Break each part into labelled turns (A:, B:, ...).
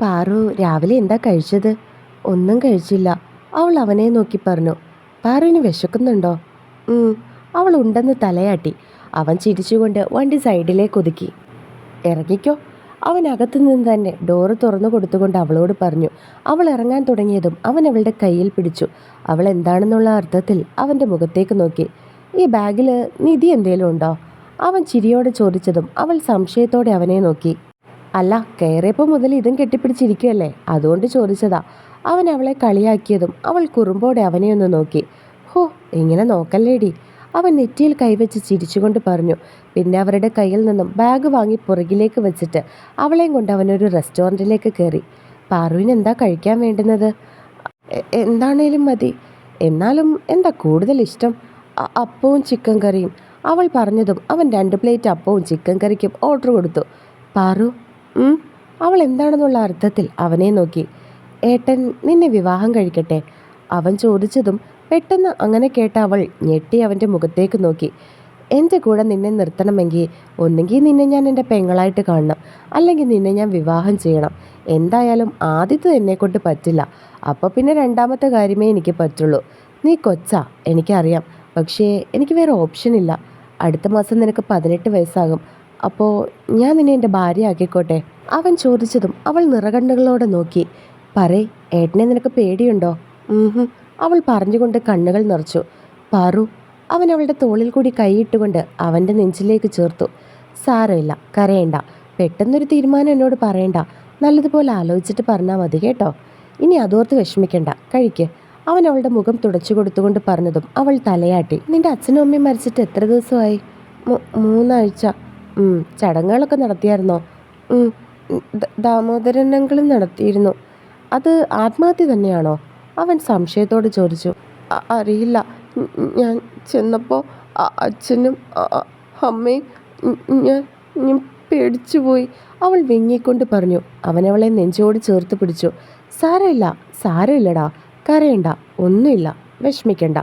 A: പാറു രാവിലെ എന്താ കഴിച്ചത്? ഒന്നും കഴിച്ചില്ല. അവൾ അവനെ നോക്കി പറഞ്ഞു. പാറുവിന് വിശക്കുന്നുണ്ടോ? അവൾ ഉണ്ടെന്ന് തലയാട്ടി. അവൻ ചിരിച്ചുകൊണ്ട് വണ്ടി സൈഡിലേക്ക് ഒതുക്കി. ഇറങ്ങിക്കോ. അവൻ അകത്തു നിന്ന് തന്നെ ഡോറ് തുറന്നു കൊടുത്തുകൊണ്ട് അവളോട് പറഞ്ഞു. അവൾ ഇറങ്ങാൻ തുടങ്ങിയതും അവൻ അവളുടെ കയ്യിൽ പിടിച്ചു. അവൾ എന്താണെന്നുള്ള അർത്ഥത്തിൽ അവന്റെ മുഖത്തേക്ക് നോക്കി. ഈ ബാഗിൽ നിധി എന്തേലും ഉണ്ടോ? അവൻ ചിരിയോടെ ചോദിച്ചതും അവൾ സംശയത്തോടെ അവനെ നോക്കി. അല്ല കയറിയപ്പോൾ മുതൽ ഇതും കെട്ടിപ്പിടിച്ചിരിക്കുകയല്ലേ അതുകൊണ്ട് ചോദിച്ചതാ. അവൻ അവളെ കളിയാക്കിയതും അവൾ കുറുമ്പോടെ അവനെ ഒന്ന് നോക്കി. ഹോ ഇങ്ങനെ നോക്കല്ലേടി? അവൻ നെറ്റിയിൽ കൈവച്ച് ചിരിച്ചുകൊണ്ട് പറഞ്ഞു. പിന്നെ അവരുടെ കയ്യിൽ നിന്നും ബാഗ് വാങ്ങി പുറകിലേക്ക് വെച്ചിട്ട് അവളെയും കൊണ്ട് അവനൊരു റെസ്റ്റോറന്റിലേക്ക് കയറി പാറുവിന് എന്താ കഴിക്കാൻ വേണ്ടുന്നത്? "എ- എന്താണേലും മതി. എന്നാലും എന്താ കൂടുതൽ ഇഷ്ടം? അപ്പവും ചിക്കൻ കറിയും. അവൾ പറഞ്ഞതും അവൻ രണ്ട് പ്ലേറ്റ് അപ്പവും ചിക്കൻ കറിക്കും ഓർഡർ കൊടുത്തു. പാറു. അവൾ എന്താണെന്നുള്ള അർത്ഥത്തിൽ അവനെ നോക്കി. ഏട്ടൻ നിന്നെ വിവാഹം കഴിക്കട്ടെ. അവൻ ചോദിച്ചതും പെട്ടെന്ന് അങ്ങനെ കേട്ട അവൾ ഞെട്ടി അവന്റെ മുഖത്തേക്ക് നോക്കി. എന്റെ കൂടെ നിന്നെ നിർത്തണമെങ്കിൽ ഒന്നുകിൽ നിന്നെ ഞാൻ എന്റെ പെങ്ങളായിട്ട് കാണണം അല്ലെങ്കിൽ നിന്നെ ഞാൻ വിവാഹം ചെയ്യണം. എന്തായാലും ആദ്യത്തെ എന്നെ കൊണ്ട് പറ്റില്ല. അപ്പോൾ പിന്നെ രണ്ടാമത്തെ കാര്യമേ എനിക്ക് പറ്റുള്ളൂ. നീ കൊച്ചാ എനിക്കറിയാം. പക്ഷേ എനിക്ക് വേറെ ഓപ്ഷൻ ഇല്ല. അടുത്ത മാസം നിനക്ക് പതിനെട്ട് വയസ്സാകും. അപ്പോൾ ഞാൻ നിന്നെ എന്റെ ഭാര്യ ആക്കിക്കോട്ടെ. അവൻ ചോദിച്ചതും അവൾ നിറകണ്ണുകളോടെ നോക്കി. പറേ ഏട്ടനെ നിനക്ക് പേടിയുണ്ടോ? അവൾ പറഞ്ഞുകൊണ്ട് കണ്ണുകൾ നിറച്ചു. പറു അവൻ അവളുടെ തോളിൽ കൂടി കൈയിട്ടുകൊണ്ട് അവന്റെ നെഞ്ചിലേക്ക് ചേർത്തു. സാരമില്ല കരയണ്ട. പെട്ടെന്നൊരു തീരുമാനം എന്നോട് പറയണ്ട. നല്ലതുപോലെ ആലോചിച്ചിട്ട് പറഞ്ഞാൽ മതി കേട്ടോ. ഇനി അതോർത്ത് വിഷമിക്കണ്ട. കഴിക്ക്. അവൻ അവളുടെ മുഖം തുടച്ചു കൊടുത്തുകൊണ്ട് പറഞ്ഞതും അവൾ തലയാട്ടി. നിന്റെ അച്ഛനും അമ്മയും മരിച്ചിട്ട് എത്ര ദിവസമായി? മൂന്നാഴ്ച. ചടങ്ങുകളൊക്കെ നടത്തിയായിരുന്നോ? ദാമോദരൻ നടത്തിയിരുന്നു. അത് ആത്മഹത്യ തന്നെയാണോ? അവൻ സംശയത്തോട് ചോദിച്ചു. അറിയില്ല. ഞാൻ ചെന്നപ്പോൾ അച്ഛനും അമ്മയും ഞാൻ പേടിച്ചുപോയി അവൾ വിങ്ങിക്കൊണ്ട് പറഞ്ഞു. അവനവളെ നെഞ്ചോട് ചേർത്ത് പിടിച്ചു. സാരമില്ല സാരമില്ലടാ. കരയണ്ട ഒന്നുമില്ല. വിഷമിക്കണ്ട.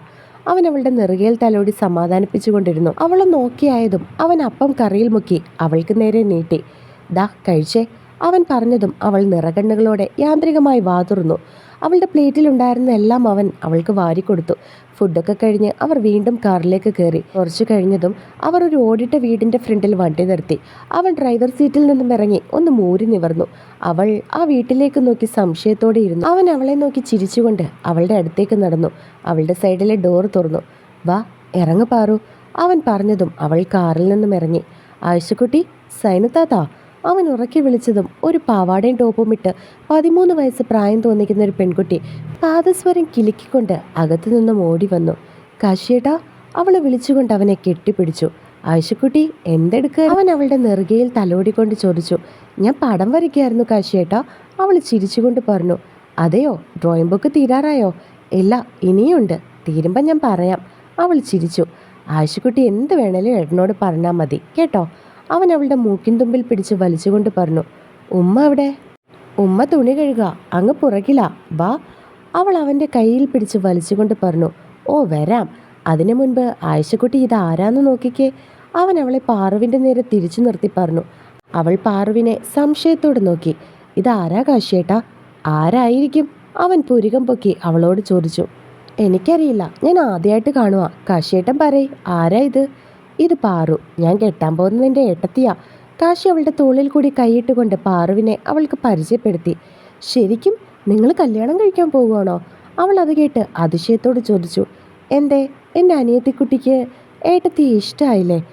A: അവൻ അവളുടെ നെറുകയിൽ തലോടി സമാധാനിപ്പിച്ചുകൊണ്ടിരുന്നു. അവളെ നോക്കിയായതും അവൻ അപ്പം കറിയിൽ മുക്കി അവൾക്ക് നേരെ നീട്ടി. ദാ കഴിച്ചേ അവൻ പറഞ്ഞതും അവൾ നിറകണ്ണുകളോടെ യാന്ത്രികമായി വാതുറന്നു. അവളുടെ പ്ലേറ്റിലുണ്ടായിരുന്ന എല്ലാം അവൻ അവൾക്ക് വാരിക്കൊടുത്തു. ഫുഡൊക്കെ കഴിഞ്ഞ് അവർ വീണ്ടും കാറിലേക്ക് കയറി. കുറച്ചു കഴിഞ്ഞതും അവർ ഒരു ഓടിട്ട വീടിന്റെ ഫ്രണ്ടിൽ വണ്ടി നിർത്തി. അവൻ ഡ്രൈവർ സീറ്റിൽ നിന്നും ഇറങ്ങി ഒന്ന് മൂരി നിവർന്നു. അവൾ ആ വീട്ടിലേക്ക് നോക്കി സംശയത്തോടെ ഇരുന്നു. അവൻ അവളെ നോക്കി ചിരിച്ചുകൊണ്ട് അവളുടെ അടുത്തേക്ക് നടന്നു. അവളുടെ സൈഡിലെ ഡോർ തുറന്നു. വാ ഇറങ്ങു പാറു. അവൻ പറഞ്ഞതും അവൾ കാറിൽ നിന്നും ഇറങ്ങി. ആയിഷക്കുട്ടി സൈനത്താത്താ അവൻ ഉറക്കി വിളിച്ചതും ഒരു പാവാടയും ടോപ്പും ഇട്ട് പതിമൂന്ന് വയസ്സ് പ്രായം തോന്നിക്കുന്ന ഒരു പെൺകുട്ടി പാദസ്വരം കിലുക്കിക്കൊണ്ട് അകത്തു നിന്നും ഓടി വന്നു. കാശിയേട്ടാ അവളെ വിളിച്ചുകൊണ്ട് അവനെ കെട്ടിപ്പിടിച്ചു. ആയിഷക്കുട്ടി എന്തെടുക്കുക അവൻ അവളുടെ നെറുകയിൽ തലോടിക്കൊണ്ട് ചോദിച്ചു. ഞാൻ പടം വരയ്ക്കായിരുന്നു കാശിയേട്ടാ അവൾ ചിരിച്ചുകൊണ്ട് പറഞ്ഞു. അതെയോ ഡ്രോയിങ് ബുക്ക് തീരാറായോ? ഇല്ല ഇനിയുണ്ട്. തീരുമ്പോൾ ഞാൻ പറയാം അവൾ ചിരിച്ചു. ആയിഷക്കുട്ടി എന്ത് വേണേലും ഏട്ടനോട് പറഞ്ഞാൽ മതി കേട്ടോ? അവൻ അവളുടെ മൂക്കിൻ തുമ്പിൽ പിടിച്ച് വലിച്ചുകൊണ്ട് പറഞ്ഞു ഉമ്മ അവിടെ. ഉമ്മ തുണി കഴുകുക അങ്ങ് പുറകില. വാ. അവൾ അവന്റെ കയ്യിൽ പിടിച്ച് വലിച്ചുകൊണ്ട് പറഞ്ഞു ഓ വരാം. അതിനു മുൻപ് ആയിഷക്കുട്ടി ഇത് ആരാന്ന് നോക്കിക്കേ. അവൻ അവളെ പാറുവിന്റെ നേരെ തിരിച്ചു നിർത്തി പറഞ്ഞു. അവൾ പാറുവിനെ സംശയത്തോടെ നോക്കി ഇതാരാ കാശിയേട്ടാ? ആരായിരിക്കും? അവൻ പുരികം പൊക്കി അവളോട് ചോദിച്ചു എനിക്കറിയില്ല. ഞാൻ ആദ്യമായിട്ട് കാണുക കാശിയേട്ടൻ പറയ് ആരാ ഇത്? ഇത് പാറു. ഞാൻ കെട്ടാൻ പോകുന്നത് എന്റെ ഏട്ടത്തിയാ. കാശി അവളുടെ തോളിൽ കൂടി കൈയിട്ടുകൊണ്ട് പാറുവിനെ അവൾക്ക് പരിചയപ്പെടുത്തി. ശരിക്കും നിങ്ങൾ കല്യാണം കഴിക്കാൻ പോകുവാണോ? അവൾ അത് കേട്ട് അതിശയത്തോട് ചോദിച്ചു. എന്തേ? എന്റെ അനിയത്തിക്കുട്ടിക്ക് ഏട്ടത്തി ഇഷ്ടമായില്ലേ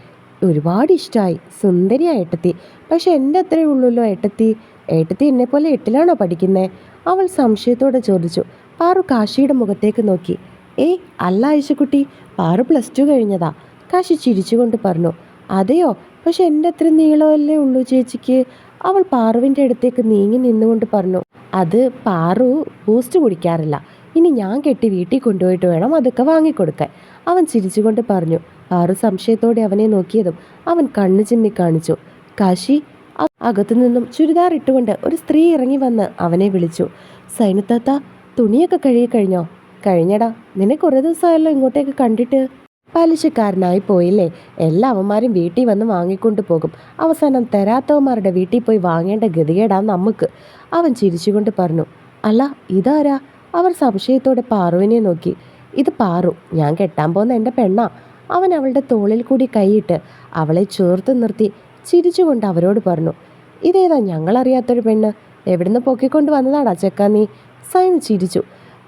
A: ഒരുപാട് ഇഷ്ടമായി സുന്ദരിയാ ഏട്ടത്തി. പക്ഷെ എന്റെ അത്രേ ഉള്ളൂല്ലോ ഏട്ടത്തി. ഏട്ടത്തി എന്നെപ്പോലെ എട്ടിലാണോ പഠിക്കുന്നത് അവൾ സംശയത്തോടെ ചോദിച്ചു. പാറു കാശിയുടെ മുഖത്തേക്ക് നോക്കി. ഏയ് അല്ല ആയിഷക്കുട്ടി പാറു പ്ലസ് ടു കഴിഞ്ഞതാ. കാശി ചിരിച്ചുകൊണ്ട് പറഞ്ഞു അതെയോ? പക്ഷെ എന്റെ അത്ര നീളമല്ലേ ഉള്ളൂ ചേച്ചിക്ക്. അവൾ പാറുവിന്റെ അടുത്തേക്ക് നീങ്ങി നിന്നുകൊണ്ട് പറഞ്ഞു അത് പാറു ബൂസ്റ്റ് കുടിക്കാറില്ല. ഇനി ഞാൻ കെട്ടി വീട്ടിൽ കൊണ്ടുപോയിട്ട് വേണം അതൊക്കെ വാങ്ങിക്കൊടുക്കാൻ. അവൻ ചിരിച്ചുകൊണ്ട് പറഞ്ഞു പാറു സംശയത്തോടെ അവനെ നോക്കിയതും അവൻ കണ്ണു ചിമ്മി കാണിച്ചു. കാശി? അകത്തു നിന്നും ചുരിദാർ ഇട്ടുകൊണ്ട് ഒരു സ്ത്രീ ഇറങ്ങി വന്ന് അവനെ വിളിച്ചു സൈനത്താത്ത തുണിയൊക്കെ കഴുകി കഴിഞ്ഞോ? കഴിഞ്ഞടാ. നിന്നെ കുറേ ദിവസമായല്ലോ ഇങ്ങോട്ടേക്ക് കണ്ടിട്ട്. പലിശക്കാരനായി പോയില്ലേ? എല്ലാ അവന്മാരും വീട്ടിൽ വന്ന് വാങ്ങിക്കൊണ്ട് പോകും. അവസാനം തരാത്തവന്മാരുടെ വീട്ടിൽ പോയി വാങ്ങേണ്ട ഗതികേടാ നമുക്ക്. അവൻ ചിരിച്ചുകൊണ്ട് പറഞ്ഞു അല്ല ഇതാരാ? അവർ സംശയത്തോടെ പാറുവിനെ നോക്കി. ഇത് പാറു. ഞാൻ കെട്ടാൻ പോകുന്ന എന്റെ പെണ്ണാ. അവൻ അവളുടെ തോളിൽ കൂടി കൈയിട്ട് അവളെ ചേർത്ത് നിർത്തി ചിരിച്ചുകൊണ്ട് അവരോട് പറഞ്ഞു ഇതേതാ ഞങ്ങളറിയാത്തൊരു പെണ്ണ്? എവിടുന്ന് പൊക്കിക്കൊണ്ട് വന്നതാടാ ചെക്ക നീ? സൈൻ ചിരിച്ചു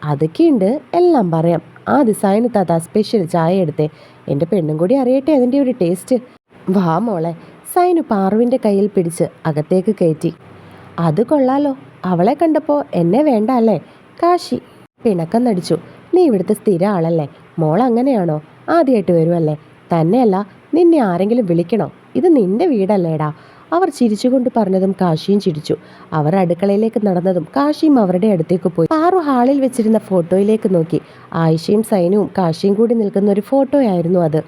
A: അതൊക്കെയുണ്ട്. എല്ലാം പറയാം. ആദ്യ ഡിസൈന് താത്ത സ്പെഷ്യൽ ചായ എടുത്തേ. എന്റെ പെണ്ണും കൂടി അറിയട്ടെ അതിന്റെ ഒരു ടേസ്റ്റ് വാ മോളെ സൈനു പാറുവിന്റെ കയ്യിൽ പിടിച്ച് അകത്തേക്ക് കയറ്റി. അത് കൊള്ളാലോ അവളെ കണ്ടപ്പോൾ എന്നെ വേണ്ട അല്ലേ? കാശി പിണക്കം നടിച്ചു. നീ ഇവിടുത്തെ സ്ഥിര ആളല്ലേ? മോൾ അങ്ങനെയാണോ? ആദ്യമായിട്ട് വരുമല്ലേ തന്നെയല്ല നിന്നെ ആരെങ്കിലും വിളിക്കണോ? ഇത് നിന്റെ വീടല്ലേടാ. അവർ ചിരിച്ചുകൊണ്ട് പറഞ്ഞതും കാശിയും ചിരിച്ചു. അവർ അടുക്കളയിലേക്ക് നടന്നതും കാശിയും അവരുടെ അടുത്തേക്ക് പോയി. പാറു ഹാളിൽ വെച്ചിരുന്ന ഫോട്ടോയിലേക്ക് നോക്കി. ആയിഷയും സൈനവും കാശിയും കൂടി നിൽക്കുന്ന ഒരു ഫോട്ടോയായിരുന്നു അത്.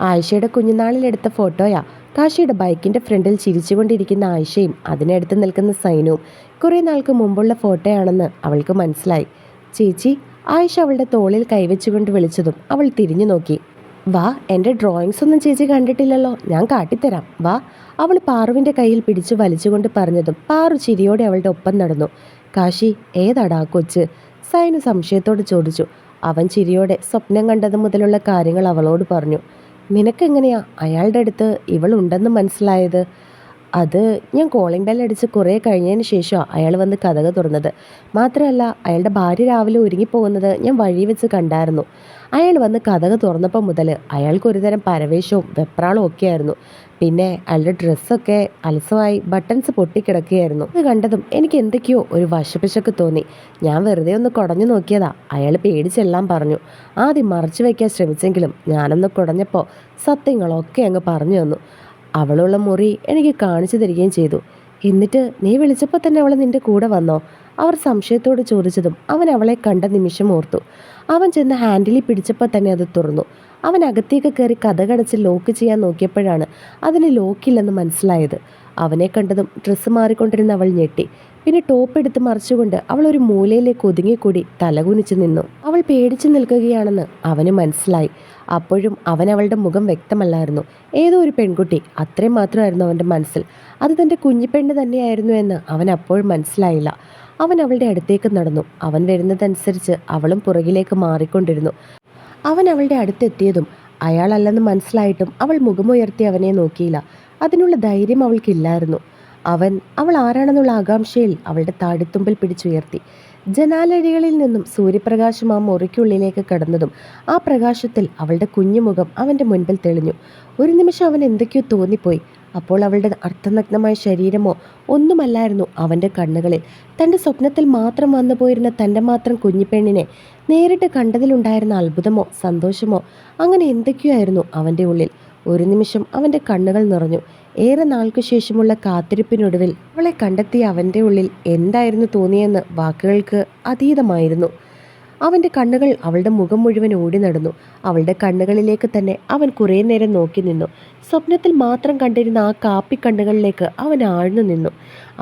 A: ആയിഷയുടെ കുഞ്ഞുനാളിലെടുത്ത ഫോട്ടോയാ. കാശിയുടെ ബൈക്കിന്റെ ഫ്രണ്ടിൽ ചിരിച്ചുകൊണ്ടിരിക്കുന്ന ആയിഷയും അതിനടുത്ത് നിൽക്കുന്ന സൈനവും കുറേ നാൾക്ക് മുമ്പുള്ള ഫോട്ടോയാണെന്ന് അവൾക്ക് മനസ്സിലായി. ചേച്ചി ആയിഷ അവളുടെ തോളിൽ കൈവച്ചുകൊണ്ട് വിളിച്ചതും അവൾ തിരിഞ്ഞു നോക്കി. വാ എന്റെ ഡ്രോയിങ്സ് ഒന്നും ചേച്ചി കണ്ടിട്ടില്ലല്ലോ. ഞാൻ കാട്ടിത്തരാം. വാ അവൾ പാറുവിന്റെ കയ്യിൽ പിടിച്ചു വലിച്ചുകൊണ്ട് പറഞ്ഞതും പാറു ചിരിയോടെ അവളുടെ ഒപ്പം നടന്നു. കാശി ഏതാടാ കൊച്ച്? സൈനു സംശയത്തോട് ചോദിച്ചു. അവൻ ചിരിയോടെ സ്വപ്നം കണ്ടത് മുതലുള്ള കാര്യങ്ങൾ അവളോട് പറഞ്ഞു. നിനക്കെങ്ങനെയാ? അയാളുടെ അടുത്ത് ഇവളുണ്ടെന്ന് മനസ്സിലായത്? അത് ഞാൻ കോളിംഗ് ബെൽ അടിച്ച് കുറേ കഴിഞ്ഞതിന് ശേഷമാണ് അയാൾ വന്ന് കഥക തുറന്നത്. മാത്രമല്ല അയാളുടെ ഭാര്യ രാവിലെ ഒരുങ്ങിപ്പോകുന്നത് ഞാൻ വഴി വെച്ച് കണ്ടായിരുന്നു. അയാൾ വന്ന് കഥക തുറന്നപ്പോൾ മുതൽ അയാൾക്ക് ഒരുതരം പരവേശവും വെപ്രാളവും ഒക്കെ ആയിരുന്നു പിന്നെ അയാളുടെ ഡ്രസ്സൊക്കെ അലസമായി ബട്ടൺസ് പൊട്ടിക്കിടക്കുകയായിരുന്നു. ഇത് കണ്ടതും എനിക്ക് എന്തൊക്കെയോ ഒരു വശപ്പിശക്ക് തോന്നി. ഞാൻ വെറുതെ ഒന്ന് കുടഞ്ഞു നോക്കിയതാ. അയാൾ പേടിച്ചെല്ലാം പറഞ്ഞു. ആദ്യം മറച്ചു വയ്ക്കാൻ ശ്രമിച്ചെങ്കിലും ഞാനൊന്ന് കുടഞ്ഞപ്പോൾ സത്യങ്ങളൊക്കെ അങ്ങ് പറഞ്ഞു തന്നു. അവളുള്ള മുറി എനിക്ക് കാണിച്ചു തരികയും ചെയ്തു. എന്നിട്ട് നീ വിളിച്ചപ്പോൾ തന്നെ അവൾ നിന്റെ കൂടെ വന്നോ? അവർ സംശയത്തോട് ചോദിച്ചതും അവൻ അവളെ കണ്ട നിമിഷം ഓർത്തു. അവൻ ചെന്ന് ഹാൻഡിലിൽ പിടിച്ചപ്പോൾ തന്നെ അത് തുറന്നു. അവൻ അകത്തേക്ക് കയറി കഥകടച്ച് ലോക്ക് ചെയ്യാൻ നോക്കിയപ്പോഴാണ് അതിന് ലോക്കില്ലെന്ന് മനസ്സിലായത്. അവനെ കണ്ടതും ഡ്രസ്സ് മാറിക്കൊണ്ടിരുന്ന അവൾ ഞെട്ടി. പിന്നെ ടോപ്പ് എടുത്ത് മറിച്ചുകൊണ്ട് അവൾ ഒരു മൂലയിലേക്ക് ഒതുങ്ങിക്കൂടി തലകുനിച്ച് നിന്നു. അവൾ പേടിച്ചു നിൽക്കുകയാണെന്ന് അവന് മനസ്സിലായി. അപ്പോഴും അവൻ അവളുടെ മുഖം വ്യക്തമല്ലായിരുന്നു. ഏതോ ഒരു പെൺകുട്ടി അത്രയും മാത്രമായിരുന്നു അവന്റെ മനസ്സിൽ. അത് തന്റെ കുഞ്ഞിപ്പെണ്ണ് തന്നെയായിരുന്നു എന്ന് അവൻ അപ്പോഴും മനസ്സിലായില്ല. അവൻ അവളുടെ അടുത്തേക്ക് നടന്നു. അവൻ വരുന്നതനുസരിച്ച് അവളും പുറകിലേക്ക് മാറിക്കൊണ്ടിരുന്നു. അവൻ അവളുടെ അടുത്തെത്തിയതും അയാളല്ലെന്ന് മനസ്സിലായിട്ടും അവൾ മുഖമുയർത്തി അവനെ നോക്കിയില്ല. അതിനുള്ള ധൈര്യം അവൾക്കില്ലായിരുന്നു. അവൻ അവൾ ആരാണെന്നുള്ള ആകാംക്ഷയിൽ അവളുടെ താടിത്തുമ്പിൽ പിടിച്ചുയർത്തി. ജനാലഴികളിൽ നിന്നും സൂര്യപ്രകാശം ആ മുറിക്കുള്ളിലേക്ക് കടന്നതും ആ പ്രകാശത്തിൽ അവളുടെ കുഞ്ഞുമുഖം അവന്റെ മുൻപിൽ തെളിഞ്ഞു. ഒരു നിമിഷം അവൻ എന്തൊക്കെയോ തോന്നിപ്പോയി. അപ്പോൾ അവളുടെ അർത്ഥനഗ്നമായ ശരീരമോ ഒന്നുമല്ലായിരുന്നു അവന്റെ കണ്ണുകളിൽ. തന്റെ സ്വപ്നത്തിൽ മാത്രം വന്നു പോയിരുന്ന തന്റെ മാത്രം കുഞ്ഞിപ്പെണ്ണിനെ നേരിട്ട് കണ്ടതിലുണ്ടായിരുന്ന അത്ഭുതമോ സന്തോഷമോ അങ്ങനെ എന്തൊക്കെയോ ആയിരുന്നു അവന്റെ ഉള്ളിൽ. ഒരു നിമിഷം അവന്റെ കണ്ണുകൾ നിറഞ്ഞു. ഏറെ നാൾക്ക് ശേഷമുള്ള കാത്തിരിപ്പിനൊടുവിൽ അവളെ കണ്ടെത്തിയ അവന്റെ ഉള്ളിൽ എന്തായിരുന്നു തോന്നിയെന്ന് വാക്കുകൾക്ക് അതീതമായിരുന്നു. അവന്റെ കണ്ണുകൾ അവളുടെ മുഖം മുഴുവൻ ഓടി നടന്നു. അവളുടെ കണ്ണുകളിലേക്ക് തന്നെ അവൻ കുറേ നേരം നോക്കി നിന്നു. സ്വപ്നത്തിൽ മാത്രം കണ്ടിരുന്ന ആ കാപ്പി കണ്ണുകളിലേക്ക് അവൻ ആഴ്ന്നു നിന്നു.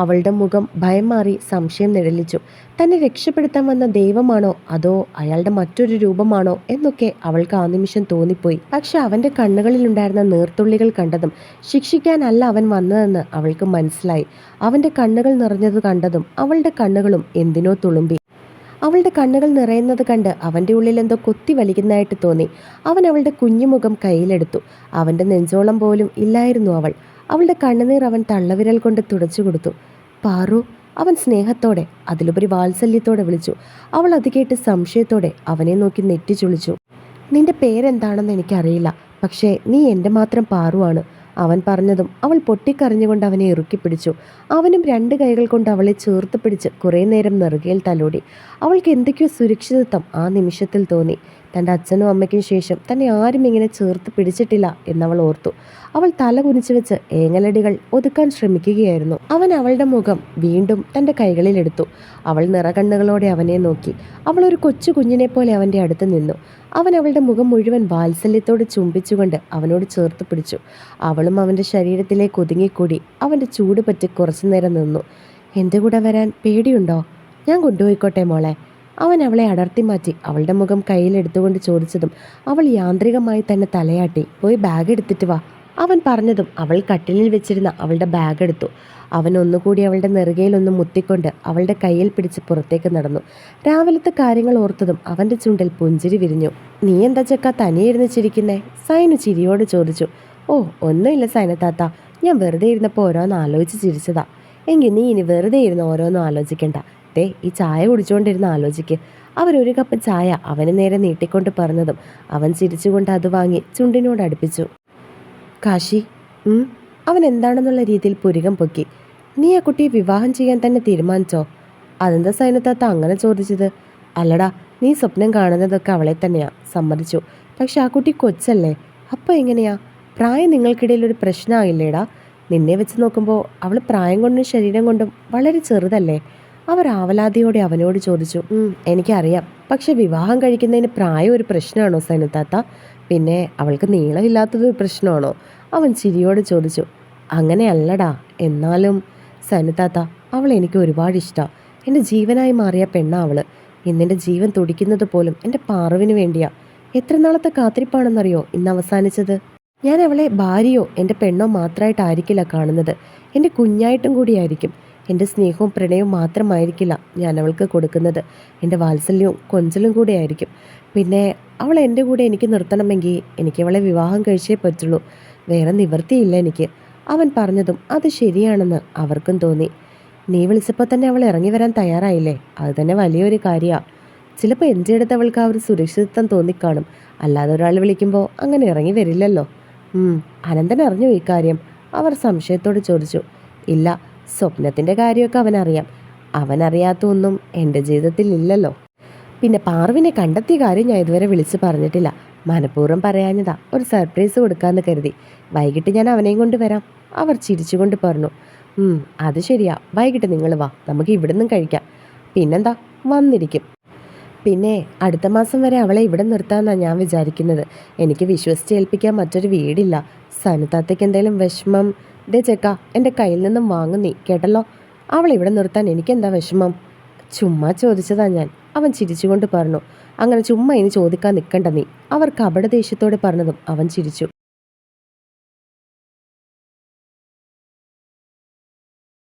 A: അവളുടെ മുഖം ഭയം മാറി സംശയം നിഴലിച്ചു. തന്നെ രക്ഷപ്പെടുത്താൻ വന്ന ദൈവമാണോ? അതോ അയാളുടെ മറ്റൊരു രൂപമാണോ? എന്നൊക്കെ അവൾക്ക് ആ നിമിഷം തോന്നിപ്പോയി. പക്ഷെ അവന്റെ കണ്ണുകളിലുണ്ടായിരുന്ന നീർത്തുള്ളികൾ കണ്ടതും ശിക്ഷിക്കാനല്ല അവൻ വന്നതെന്ന് അവൾക്ക് മനസ്സിലായി. അവന്റെ കണ്ണുകൾ നിറഞ്ഞത് കണ്ടതും അവളുടെ കണ്ണുകളും എന്തിനോ തുളുമ്പി. അവളുടെ കണ്ണുകൾ നിറയുന്നത് കണ്ട് അവന്റെ ഉള്ളിൽ എന്തോ കൊത്തി വലിക്കുന്നതായിട്ട് തോന്നി. അവൻ അവളുടെ കുഞ്ഞുമുഖം കയ്യിലെടുത്തു. അവന്റെ നെഞ്ചോളം പോലും ഇല്ലായിരുന്നു അവൾ. അവളുടെ കണ്ണുനീർ അവൻ തള്ളവിരൽ കൊണ്ട് തുടച്ചു കൊടുത്തു. പാറു അവൻ സ്നേഹത്തോടെ അതിലുപരി വാത്സല്യത്തോടെ വിളിച്ചു. അവൾ അത് കേട്ട് സംശയത്തോടെ അവനെ നോക്കി നെറ്റി ചുളിച്ചു നിന്റെ പേരെന്താണെന്ന് എനിക്കറിയില്ല. പക്ഷേ നീ എന്റെ മാത്രം പാറുവാണ്. അവൻ പറഞ്ഞതും അവൾ പൊട്ടിക്കരഞ്ഞുകൊണ്ട് അവനെ ഇറുക്കി പിടിച്ചു. അവനും രണ്ട് കൈകൾ കൊണ്ട് അവളെ ചേർത്ത് പിടിച്ച് കുറേ നേരം നെറുകയിൽ തലോടി. അവൾക്ക് എന്തൊക്കെയോ സുരക്ഷിതത്വം ആ നിമിഷത്തിൽ തോന്നി. തന്റെ അച്ഛനും അമ്മയ്ക്കും ശേഷം തന്നെ ആരും ഇങ്ങനെ ചേർത്ത് പിടിച്ചിട്ടില്ല എന്നവൾ ഓർത്തു. അവൾ തല കുനിച്ചു വെച്ച് ഏങ്ങലടികൾ ഒതുക്കാൻ ശ്രമിക്കുകയായിരുന്നു. അവൻ അവളുടെ മുഖം വീണ്ടും തന്റെ കൈകളിലെടുത്തു. അവൾ നിറകണ്ണുകളോടെ അവനെ നോക്കി. അവൾ ഒരു കൊച്ചു കുഞ്ഞിനെ പോലെ അവന്റെ അടുത്ത് നിന്നു. അവൻ അവളുടെ മുഖം മുഴുവൻ വാത്സല്യത്തോടെ ചുംബിച്ചുകൊണ്ട് അവനോട് ചേർത്ത് പിടിച്ചു. അവളും അവന്റെ ശരീരത്തിലേക്ക് ഒതുങ്ങിക്കൂടി അവന്റെ ചൂട് പറ്റി കുറച്ചു നേരം നിന്നു. എന്റെ കൂടെ വരാൻ പേടിയുണ്ടോ? ഞാൻ കൊണ്ടുപോയിക്കോട്ടെ മോളെ. അവൻ അവളെ അടർത്തി മാറ്റി അവളുടെ മുഖം കയ്യിലെടുത്തുകൊണ്ട് ചോദിച്ചതും അവൾ യാന്ത്രികമായി തന്നെ തലയാട്ടി പോയി ബാഗ് എടുത്തിട്ട് വാ അവൻ പറഞ്ഞതും അവൾ കട്ടിലിൽ വെച്ചിരുന്ന അവളുടെ ബാഗ് എടുത്തു. അവൻ ഒന്നുകൂടി അവളുടെ നെറുകയിലൊന്ന് മുത്തിക്കൊണ്ട് അവളുടെ കയ്യിൽ പിടിച്ച് പുറത്തേക്ക് നടന്നു. രാവിലത്തെ കാര്യങ്ങൾ ഓർത്തതും അവന്റെ ചുണ്ടിൽ പുഞ്ചിരി വിരിഞ്ഞു. നീ എന്താ ചെക്ക തനിയെ ഇരുന്ന് ചിരിക്കുന്നേ? സൈനു ചിരിയോട് ചോദിച്ചു. ഓ ഒന്നുമില്ല സൈന താത്ത. ഞാൻ വെറുതെ ഇരുന്നപ്പോൾ ഓരോന്ന് ആലോചിച്ച് ചിരിച്ചതാ. എങ്കിൽ നീ ഇനി വെറുതെ ഇരുന്ന് ഓരോന്നും ആലോചിക്കണ്ട. ദേ ഈ ചായ കുടിച്ചുകൊണ്ടിരുന്ന് ആലോചിക്ക്. അവരൊരു കപ്പ് ചായ അവന് നേരെ നീട്ടിക്കൊണ്ട് പറഞ്ഞതും അവൻ ചിരിച്ചുകൊണ്ട് അത് വാങ്ങി ചുണ്ടിനോട് അടുപ്പിച്ചു. കാശി അവൻ എന്താണെന്നുള്ള രീതിയിൽ പുരികം പൊക്കി. നീ ആ കുട്ടിയെ വിവാഹം ചെയ്യാൻ തന്നെ തീരുമാനിച്ചോ? അതെന്താ സൈനത്താത്ത അങ്ങനെ ചോദിച്ചത്? അല്ലടാ നീ സ്വപ്നം കാണുന്നതൊക്കെ അവളെ തന്നെയാ സമ്മതിച്ചു. പക്ഷെ ആ കുട്ടി കൊച്ചല്ലേ അപ്പോൾ എങ്ങനെയാ? പ്രായം നിങ്ങൾക്കിടയിൽ ഒരു പ്രശ്നമായില്ലേടാ? നിന്നെ വെച്ച് നോക്കുമ്പോൾ അവൾ പ്രായം കൊണ്ടും ശരീരം കൊണ്ടും വളരെ ചെറുതല്ലേ? അവർ ആവലാതിയോടെ അവനോട് ചോദിച്ചു "ഉം, എനിക്കറിയാം. പക്ഷെ വിവാഹം കഴിക്കുന്നതിന് പ്രായം ഒരു പ്രശ്നമാണോ സൈനത്താത്ത പിന്നെ അവൾക്ക് നീളമില്ലാത്തത് പ്രശ്നമാണോ? അവൻ ചിരിയോട് ചോദിച്ചു. അങ്ങനെയല്ലടാ എന്നാലും സനിതാത്ത അവൾ എനിക്ക് ഒരുപാട് ഇഷ്ടമാണ് എന്റെ ജീവനായി മാറിയ പെണ്ണാ അവൾ ഇന്നെന്റെ ജീവൻ തുടിക്കുന്നത് പോലും എന്റെ പാറുവിന് വേണ്ടിയാ. എത്ര നാളത്തെ കാത്തിരിപ്പാണെന്നറിയോ ഇന്ന് അവസാനിച്ചത്? ഞാൻ അവളെ ഭാര്യയോ എന്റെ പെണ്ണോ മാത്രമായിട്ടായിരിക്കില്ല കാണുന്നത്. എന്റെ കുഞ്ഞായിട്ടും കൂടിയായിരിക്കും. എന്റെ സ്നേഹവും പ്രണയവും മാത്രമായിരിക്കില്ല ഞാൻ അവൾക്ക് കൊടുക്കുന്നത്. എന്റെ വാത്സല്യവും കൊഞ്ചലും കൂടെ ആയിരിക്കും പിന്നെ അവൾ എന്റെ കൂടെ എനിക്ക് നിർത്തണമെങ്കിൽ എനിക്ക് അവളെ വിവാഹം കഴിച്ചേ പറ്റുള്ളൂ. വേറെ നിവൃത്തിയില്ല എനിക്ക്. അവൻ പറഞ്ഞതും അത് ശരിയാണെന്ന് അവർക്കും തോന്നി. നീ വിളിച്ചപ്പോൾ തന്നെ അവൾ ഇറങ്ങി വരാൻ തയ്യാറായില്ലേ? അത് തന്നെ വലിയൊരു കാര്യമാണ് ചിലപ്പോൾ എന്റെ അടുത്ത് അവൾക്ക് ആ ഒരു സുരക്ഷിതത്വം തോന്നിക്കാണും. അല്ലാതെ ഒരാൾ വിളിക്കുമ്പോൾ അങ്ങനെ ഇറങ്ങി വരില്ലല്ലോ. അനന്തൻ അറിഞ്ഞു ഈ കാര്യം. അവർ സംശയത്തോട് ചോദിച്ചു. ഇല്ല സ്വപ്നത്തിന്റെ കാര്യമൊക്കെ അവനറിയാം. അവനറിയാത്ത ഒന്നും എന്റെ ജീവിതത്തിൽ ഇല്ലല്ലോ. പിന്നെ പാർവിനെ കണ്ടെത്തിയ കാര്യം ഞാൻ ഇതുവരെ വിളിച്ച് പറഞ്ഞിട്ടില്ല. മനഃപൂർവം പറയാഞ്ഞതാ. ഒരു സർപ്രൈസ് കൊടുക്കാമെന്ന് കരുതി. വൈകിട്ട് ഞാൻ അവനെയും കൊണ്ട് വരാം. അവർ ചിരിച്ചുകൊണ്ട് പറഞ്ഞു. "ഉം, അത് ശരിയാ. വൈകിട്ട് നിങ്ങൾ വാ. നമുക്ക് ഇവിടെ നിന്നും കഴിക്കാം. പിന്നെന്താ? വന്നിരിക്കും. പിന്നെ അടുത്ത മാസം വരെ അവളെ ഇവിടെ നിർത്താമെന്നാണ് ഞാൻ വിചാരിക്കുന്നത്. എനിക്ക് വിശ്വസിച്ച് ഏൽപ്പിക്കാൻ മറ്റൊരു വീടില്ല. സനുതാത്തയ്ക്ക് എന്തെങ്കിലും വിഷമം ദേ ചെക്ക എന്റെ കയ്യിൽ നിന്നും വാങ്ങുന്നേ കേട്ടല്ലോ? അവൾ ഇവിടെ നിർത്താൻ എനിക്കെന്താ വിഷമം? ചുമ്മാ ചോദിച്ചതാ ഞാൻ. അവൻ ചിരിച്ചുകൊണ്ട് പറഞ്ഞു അങ്ങനെ ചുമ്മാ ഇനി ചോദിക്കാൻ നിൽക്കണ്ട നീ. അവർ കപട ദേഷ്യത്തോടെ പറഞ്ഞതും അവൻ ചിരിച്ചു.